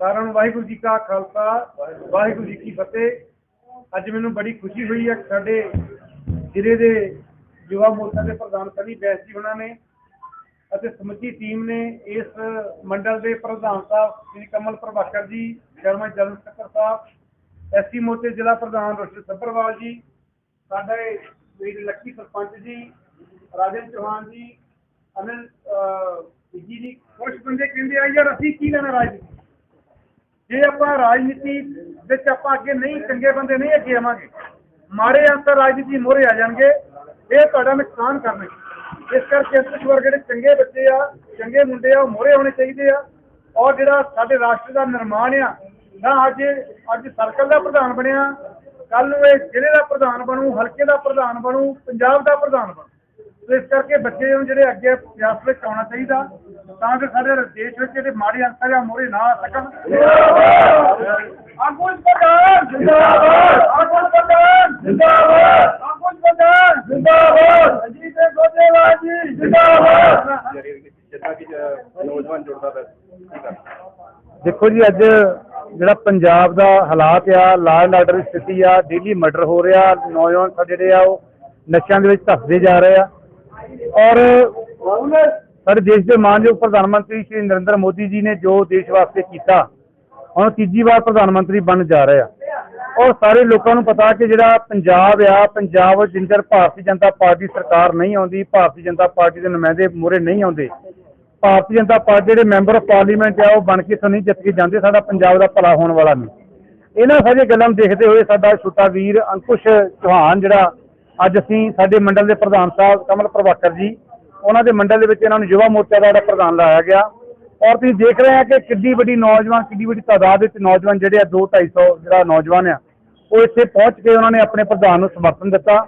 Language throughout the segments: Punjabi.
ਸਾਰਿਆਂ ਨੂੰ ਵਾਹਿਗੁਰੂ ਜੀ ਕਾ ਖਾਲਸਾ, ਵਾਹਿਗੁਰੂ ਜੀ ਕੀ ਫਤਿਹ। ਅੱਜ ਮੈਨੂੰ ਬੜੀ ਖੁਸ਼ੀ ਹੋਈ ਹੈ ਸਾਡੇ ਜ਼ਿਲ੍ਹੇ ਦੇ ਯੁਵਾ ਮੋਰਚਾ ਦੇ ਪ੍ਰਧਾਨ ਸਨੀ ਬੈਸ ਜੀ ਉਹਨਾਂ ਨੇ ਅਤੇ ਸਮੁੱਚੀ ਟੀਮ ਨੇ ਇਸ ਮੰਡਲ ਦੇ ਪ੍ਰਧਾਨ ਸਾਹਿਬ ਸ੍ਰੀ ਕਮਲ ਪ੍ਰਭਾਕਰ ਜੀ, ਚੇਅਰਮੈਨ ਜਨਰਲ ਸਕੱਤਰ ਸਾਹਿਬ, ਐਸਸੀ ਮੋਰਚੇ ਜ਼ਿਲ੍ਹਾ ਪ੍ਰਧਾਨ ਰੋਸ਼ਨ ਸੱਭਰਵਾਲ ਜੀ, ਸਾਡੇ ਵੀਰ ਲੱਕੀ ਸਰਪੰਚ ਜੀ, ਰਾਜਨ ਚੌਹਾਨ ਜੀ, ਅਨਿਲ ਜੀ ਜੀ ਕੁਝ ਬੰਦੇ ਕਹਿੰਦੇ ਆ, ਯਾਰ ਅਸੀਂ ਕੀ ਲੈਣਾ ਰਾਜਨੀਤੀ ਜੇ ਆਪਾਂ ਰਾਜਨੀਤੀ ਵਿੱਚ ਆਪਾਂ ਅੱਗੇ ਨਹੀਂ, ਚੰਗੇ ਬੰਦੇ ਨਹੀਂ ਅੱਗੇ ਆਵਾਂਗੇ ਮਾਰੇ ਅੰਤਰ ਰਾਜਨੀਤੀ ਮੋਰੇ ਆ ਜਾਣਗੇ, ਇਹ ਤੁਹਾਡਾ ਨੁਕਸਾਨ ਕਰਨਗੇ। ਇਸ ਕਰਕੇ ਇਸ ਵਰਗ ਜਿਹੜੇ ਚੰਗੇ ਬੱਚੇ ਆ, ਚੰਗੇ ਮੁੰਡੇ ਆ, ਉਹ ਮੋਰੇ ਹੋਣੇ ਚਾਹੀਦੇ ਆ। ਔਰ ਜਿਹੜਾ ਸਾਡੇ ਰਾਸ਼ਟਰ ਦਾ ਨਿਰਮਾਣ ਆ, ਨਾ ਅੱਜ ਅੱਜ ਸਰਕਲ ਦਾ ਪ੍ਰਧਾਨ ਬਣਿਆ ਕੱਲ ਨੂੰ ਇਹ ਜ਼ਿਲ੍ਹੇ ਦਾ ਪ੍ਰਧਾਨ ਬਣੂ, ਹਲਕੇ ਦਾ ਪ੍ਰਧਾਨ ਬਣੂ, ਪੰਜਾਬ ਦਾ ਪ੍ਰਧਾਨ ਬਣੂ। ਇਸ ਕਰਕੇ ਬੱਚੇ ਨੂੰ ਜਿਹੜੇ ਅੱਗੇ ਸਿਆਸਤ ਵਿੱਚ ਆਉਣਾ ਚਾਹੀਦਾ ਤਾਂ ਕਿ ਸਾਡੇ ਦੇਸ਼ ਵਿੱਚ ਜਿਹੜੇ ਮਾੜੇ ਅੰਸਰ ਆ ਮੋਰੇ ਨਾ ਆ ਸਕਣ। ਆਗੂ ਪ੍ਰਧਾਨ ਜਿੰਦਾਬਾਦ! ਆਗੂ ਪ੍ਰਧਾਨ ਜਿੰਦਾਬਾਦ! ਆਗੂ ਪ੍ਰਧਾਨ ਜਿੰਦਾਬਾਦ! ਅਜੀਤ ਗੋਦੇਵਾਲ ਜੀ! ਜਿੰਦਾਬਾਦ! ਜਿੱਦਾਂ ਕਿ ਅ, ਨੌਜਵਾਨ ਜੁੜਦਾ ਪਿਆ ਕੀ ਕਰ ਦੇਖੋ ਜੀ ਅੱਜ ਜਿਹੜਾ ਪੰਜਾਬ ਦਾ ਹਾਲਾਤ ਆ ਲਾਅ ਐਂਡ ਆਰਡਰ ਦੀ ਸਥਿਤੀ ਆ ਡੇਲੀ ਮਰਡਰ ਹੋ ਰਿਹਾ ਨੌਜਵਾਨ ਸਾਡੇ ਜਿਹੜੇ ਆ ਉਹ ਨਸ਼ਿਆਂ ਦੇ ਵਿੱਚ ਧੱਸਦੇ ਜਾ ਰਹੇ ਆ। ਔਰ ਸਾਡੇ ਦੇਸ਼ ਦੇ ਮਾਨਯੋਗ ਪ੍ਰਧਾਨ ਮੰਤਰੀ ਸ਼੍ਰੀ ਨਰਿੰਦਰ ਮੋਦੀ ਜੀ ਨੇ ਜੋ ਦੇਸ਼ ਵਾਸਤੇ ਕੀਤਾ, ਹੁਣ ਤੀਜੀ ਵਾਰ ਪ੍ਰਧਾਨ ਮੰਤਰੀ ਬਣ ਜਾ ਰਹੇ ਆ। ਔਰ ਸਾਰੇ ਲੋਕਾਂ ਨੂੰ ਪਤਾ ਕਿ ਜਿਹੜਾ ਪੰਜਾਬ ਆ, ਪੰਜਾਬ ਜਿੰਦਰ ਭਾਰਤੀ ਜਨਤਾ ਪਾਰਟੀ ਸਰਕਾਰ ਨਹੀਂ ਆਉਂਦੀ, ਭਾਰਤੀ ਜਨਤਾ ਪਾਰਟੀ ਦੇ ਨੁਮਾਇੰਦੇ ਮੂਹਰੇ ਨਹੀਂ ਆਉਂਦੇ। ਭਾਰਤੀ ਜਨਤਾ ਪਾਰਟੀ ਜਿਹੜੇ ਮੈਂਬਰ ਆਫ ਪਾਰਲੀਮੈਂਟ ਆ, ਉਹ ਬਣ ਕੇ ਇੱਥੋਂ ਨਹੀਂ ਜਿੱਤ ਕੇ ਜਾਂਦੇ, ਸਾਡਾ ਪੰਜਾਬ ਦਾ ਭਲਾ ਹੋਣ ਵਾਲਾ ਨਹੀਂ। ਇਹਨਾਂ ਸਾਰੀਆਂ ਗੱਲਾਂ ਨੂੰ ਦੇਖਦੇ ਹੋਏ ਸਾਡਾ ਛੋਟਾ ਵੀਰ ਅੰਕੁਸ਼ ਚੌਹਾਨ, ਜਿਹੜਾ ਅੱਜ ਅਸੀਂ ਸਾਡੇ ਮੰਡਲ ਦੇ ਪ੍ਰਧਾਨ ਸਾਹਿਬ ਕਮਲ ਪ੍ਰਭਾਕਰ ਜੀ, ਉਹਨਾਂ ਦੇ ਮੰਡਲ ਦੇ ਵਿੱਚ ਇਹਨਾਂ ਨੂੰ ਯੁਵਾ ਮੋਰਚਾ ਦਾ ਜਿਹੜਾ ਪ੍ਰਧਾਨ ਲਾਇਆ ਗਿਆ। ਔਰ ਤੁਸੀਂ ਦੇਖ ਰਹੇ ਆ ਕਿ ਕਿੱਡੀ ਵੱਡੀ ਨੌਜਵਾਨ, ਕਿੱਡੀ ਵੱਡੀ ਤਾਦਾਦ ਵਿੱਚ ਨੌਜਵਾਨ ਜਿਹੜੇ ਆ 2 250 ਜਿਹੜਾ ਨੌਜਵਾਨ ਆ, ਉਹ ਇੱਥੇ ਪਹੁੰਚ ਕੇ ਉਹਨਾਂ ਨੇ ਆਪਣੇ ਪ੍ਰਧਾਨ ਨੂੰ ਸਮਰਥਨ ਦਿੱਤਾ।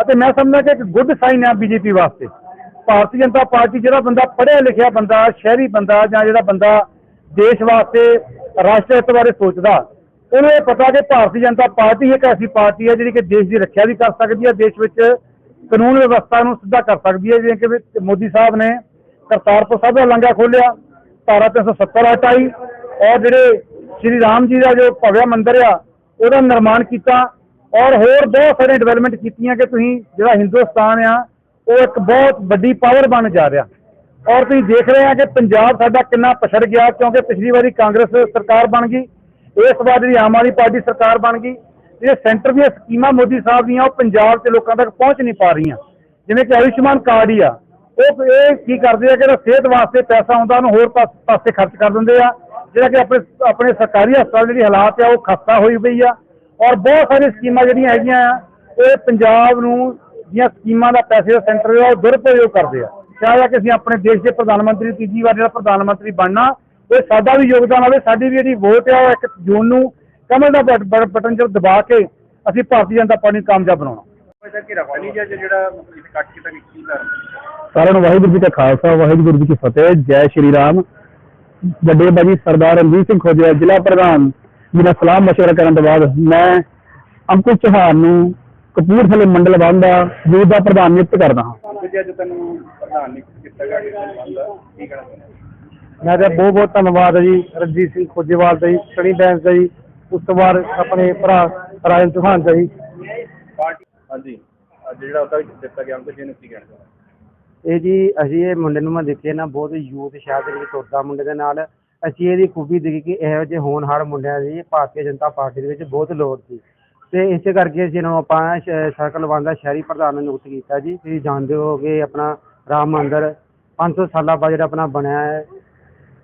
ਅਤੇ ਮੈਂ ਸਮਝਦਾ ਕਿ ਇੱਕ ਗੁੱਡ ਸਾਈਨ ਆ ਬੀਜੇਪੀ ਵਾਸਤੇ। ਭਾਰਤੀ ਜਨਤਾ ਪਾਰਟੀ ਜਿਹੜਾ ਬੰਦਾ ਪੜ੍ਹਿਆ ਲਿਖਿਆ ਬੰਦਾ, ਸ਼ਹਿਰੀ ਬੰਦਾ ਜਾਂ ਜਿਹੜਾ ਬੰਦਾ ਦੇਸ਼ ਵਾਸਤੇ ਰਾਸ਼ਟਰ ਹਿੱਤ ਬਾਰੇ ਸੋਚਦਾ ਉਹਨੂੰ ਇਹ ਪਤਾ ਕਿ ਭਾਰਤੀ ਜਨਤਾ ਪਾਰਟੀ ਇੱਕ ਐਸੀ ਪਾਰਟੀ ਹੈ ਜਿਹੜੀ ਕਿ ਦੇਸ਼ ਦੀ ਰੱਖਿਆ ਵੀ ਕਰ ਸਕਦੀ ਹੈ, ਦੇਸ਼ ਵਿੱਚ ਕਾਨੂੰਨ ਵਿਵਸਥਾ ਨੂੰ ਸਿੱਧਾ ਕਰ ਸਕਦੀ ਹੈ, ਜਿਵੇਂ ਕਿ ਮੋਦੀ ਸਾਹਿਬ ਨੇ ਕਰਤਾਰਪੁਰ ਸਾਹਿਬ ਦਾ ਲੰਗਾ ਖੋਲਿਆ ਧਾਰਾ 370 ਹਟਾਈ ਔਰ ਜਿਹੜੇ ਸ਼੍ਰੀ ਰਾਮ ਜੀ ਦਾ ਜੋ ਭਵਿਆ ਮੰਦਿਰ ਆ, ਉਹਦਾ ਨਿਰਮਾਣ ਕੀਤਾ, ਔਰ ਹੋਰ ਬਹੁਤ ਸਾਰੇ ਡਿਵੈਲਪਮੈਂਟ ਕੀਤੀਆਂ ਕਿ ਤੁਸੀਂ ਜਿਹੜਾ ਹਿੰਦੁਸਤਾਨ ਆ, ਉਹ ਇੱਕ ਬਹੁਤ ਵੱਡੀ ਪਾਵਰ ਬਣ ਜਾ ਰਿਹਾ। ਔਰ ਤੁਸੀਂ ਦੇਖ ਰਹੇ ਆ ਕਿ ਪੰਜਾਬ ਸਾਡਾ ਕਿੰਨਾ ਪਛੜ ਗਿਆ, ਕਿਉਂਕਿ ਪਿਛਲੀ ਵਾਰੀ ਕਾਂਗਰਸ ਸਰਕਾਰ ਬਣ ਗਈ ਇਸ ਵਾਰ ਜਿਹੜੀ ਆਮ ਆਦਮੀ ਪਾਰਟੀ ਸਰਕਾਰ ਬਣ ਗਈ ਜਿਹੜੇ ਸੈਂਟਰ ਦੀਆਂ ਸਕੀਮਾਂ ਮੋਦੀ ਸਾਹਿਬ ਦੀਆਂ, ਉਹ ਪੰਜਾਬ ਦੇ ਲੋਕਾਂ ਤੱਕ ਪਹੁੰਚ ਨਹੀਂ ਪਾ ਰਹੀਆਂ। ਜਿਵੇਂ ਕਿ ਆਯੁਸ਼ਮਾਨ ਕਾਰਡ ਹੀ ਆ। ਉਹ ਇਹ ਕੀ ਕਰਦੇ ਆ ਕਿ ਸਿਹਤ ਵਾਸਤੇ ਪੈਸਾ ਆਉਂਦਾ ਉਹਨੂੰ ਹੋਰ ਪਾਸ- ਪਾਸੇ ਖਰਚ ਕਰ ਦਿੰਦੇ ਆ। ਜਿਹੜਾ ਕਿ ਆਪਣੇ ਆਪਣੇ ਸਰਕਾਰੀ ਹਸਪਤਾਲ ਜਿਹੜੀ ਹਾਲਾਤ ਆ, ਉਹ ਖਸਤਾ ਹੋਈ ਪਈ ਆ। ਔਰ ਬਹੁਤ ਸਾਰੀਆਂ ਸਕੀਮਾਂ ਜਿਹੜੀਆਂ ਹੈਗੀਆਂ ਆ ਇਹ ਪੰਜਾਬ ਨੂੰ ਦੀਆਂ ਸਕੀਮਾਂ ਦਾ ਪੈਸੇ ਦਾ ਸੈਂਟਰ ਆ ਉਹ ਦੁਰਪਯੋਗ ਕਰਦੇ ਆ। ਚਾਹਿਆ ਕਿ ਅਸੀਂ ਆਪਣੇ ਦੇਸ਼ ਦੇ ਪ੍ਰਧਾਨ ਮੰਤਰੀ, ਤੀਜੀ ਵਾਰ ਜਿਹੜਾ ਪ੍ਰਧਾਨ ਮੰਤਰੀ ਬਣਨਾ ਇਹ ਸਾਡਾ ਵੀ ਯੋਗਦਾਨ ਆਵੇ ਸਾਡੀ ਵੀ ਜਿਹੜੀ ਵੋਟ ਆ ਉਹ ਜੂਨ ਨੂੰ ਕਮਲ ਦਾ ਬਟਨ ਜਦ ਦਬਾ ਕੇ ਅਸੀਂ ਭਾਰਤੀ ਜਨਤਾ ਪਾਰਟੀ ਨੂੰ ਕਾਮਯਾਬ ਬਣਾਉਣਾ। ਸਾਰਿਆਂ ਨੂੰ ਵਾਹਿਗੁਰੂ ਜੀ ਕਾ ਖਾਲਸਾ, ਵਾਹਿਗੁਰੂ ਜੀ ਕੀ ਫਤਿਹ, ਜੈ ਸ਼੍ਰੀ ਰਾਮ। ਵੱਡੇ ਬਾਜੀ ਸਰਦਾਰ ਰਣਜੀਤ ਸਿੰਘ ਖੋਜਿਆ ਜ਼ਿਲ੍ਹਾ ਪ੍ਰਧਾਨ ਜੀ ਨਾਲ ਸਲਾਹ ਮਸ਼ਵਰਾ ਕਰਨ ਤੋਂ ਬਾਅਦ ਮੈਂ ਅੰਕੁਰ ਚੌਹਾਨ ਨੂੰ ਕਪੂਰਥਲੇ ਮੰਡਲ ਵੰਡ ਦਾ ਯੂਥ ਦਾ ਪ੍ਰਧਾਨ ਨਿਯੁਕਤ ਕਰਦਾ ਹਾਂ? ਮੈਂ ਤਾਂ ਬਹੁਤ ਬਹੁਤ ਧੰਨਵਾਦ ਹੈ ਜੀ ਰਣਜੀਤ ਸਿੰਘ ਖੋਜੇਵਾਲ ਦਾ ਜੀ ਸਣੀ ਬੈਂਸ ਦਾ ਜੀ ਉਸ ਤੋਂ ਬਾਅਦ ਆਪਣੇ ਭਰਾ ਰਾਜਨ ਚੌਹਾਨ ਦਾ ਜੀ। ਪਾਰਟੀ ਹਾਂਜੀ ਅੱਜ ਜਿਹੜਾ ਉਹਦਾ ਦਿੱਤਾ ਗਿਆ ਅੰਕੁਸ਼ ਜੀ ਨੂੰ ਕੀ ਕਹਿਣਾ ਚਾਹੁੰਦਾ? ਇਹ ਜੀ ਅਸੀਂ ਇਹ ਮੁੰਡੇ ਨੂੰ ਮੈਂ ਦੇਖਿਆ ਨਾ ਬਹੁਤ ਯੂਥ ਸ਼ਹਿਰ ਦੇ ਵਿੱਚ ਤੁਰਦਾ ਮੁੰਡੇ ਦੇ ਨਾਲ। ਅਸੀਂ ਇਹਦੀ ਖੂਬੀ ਦੇਖੀ ਕਿ ਇਹੋ ਜਿਹੇ ਹੋਣਹਾਰ ਮੁੰਡਿਆਂ ਦੀ ਭਾਰਤੀ ਜਨਤਾ ਪਾਰਟੀ ਦੇ ਵਿੱਚ ਬਹੁਤ ਲੋੜ ਸੀ। ਤੇ ਇਸੇ ਕਰਕੇ ਅਸੀਂ ਇਹਨੂੰ ਆਪਾਂ ਸ਼- ਸਰਕਲ ਬੰਦਾ ਸ਼ਹਿਰੀ ਪ੍ਰਧਾਨ ਨੂੰ ਨਿਯੁਕਤ ਕੀਤਾ ਜੀ। ਤੁਸੀਂ ਜਾਣਦੇ ਹੋਗੇ ਆਪਣਾ ਰਾਮ ਮੰਦਿਰ 500 ਸਾਲਾਂ ਬਾਅਦ ਜਿਹੜਾ ਆਪਣਾ ਬਣਿਆ ਹੈ।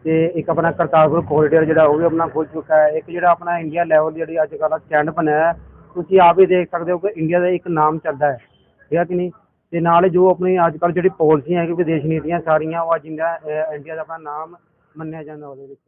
ਤੇ ਇੱਕ ਆਪਣਾ ਕਰਤਾਰਪੁਰ ਕੋਰੀਡੋਰ ਜਿਹੜਾ ਉਹ ਵੀ ਆਪਣਾ ਖੁੱਲ ਚੁੱਕਾ ਹੈ। ਇੱਕ ਜਿਹੜਾ ਆਪਣਾ ਇੰਡੀਆ ਲੈਵਲ ਜਿਹੜੀ ਅੱਜ ਕੱਲ੍ਹ ਸਟੈਂਡ ਬਣਿਆ ਹੈ, ਤੁਸੀਂ ਆਪ ਹੀ ਦੇਖ ਸਕਦੇ ਹੋ ਕਿ ਇੰਡੀਆ ਦਾ ਇੱਕ ਨਾਮ ਚੱਲਦਾ ਹੈ। ਠੀਕ ਹੈ ਕਿ ਨਹੀਂ? ਤੇ ਨਾਲ ਜੋ ਆਪਣੀ ਅੱਜ ਕੱਲ੍ਹ ਜਿਹੜੀ ਪਾਲਿਸੀਆਂ ਹੈ ਕਿ ਵਿਦੇਸ਼ ਨੀਤੀਆਂ ਸਾਰੀਆਂ ਉਹ ਅੱਜ ਇੰਡੀਆ ਇੰਡੀਆ ਦਾ ਆਪਣਾ ਨਾਮ ਮੰਨਿਆ ਜਾਂਦਾ ਉਹਦੇ ਵਿੱਚ।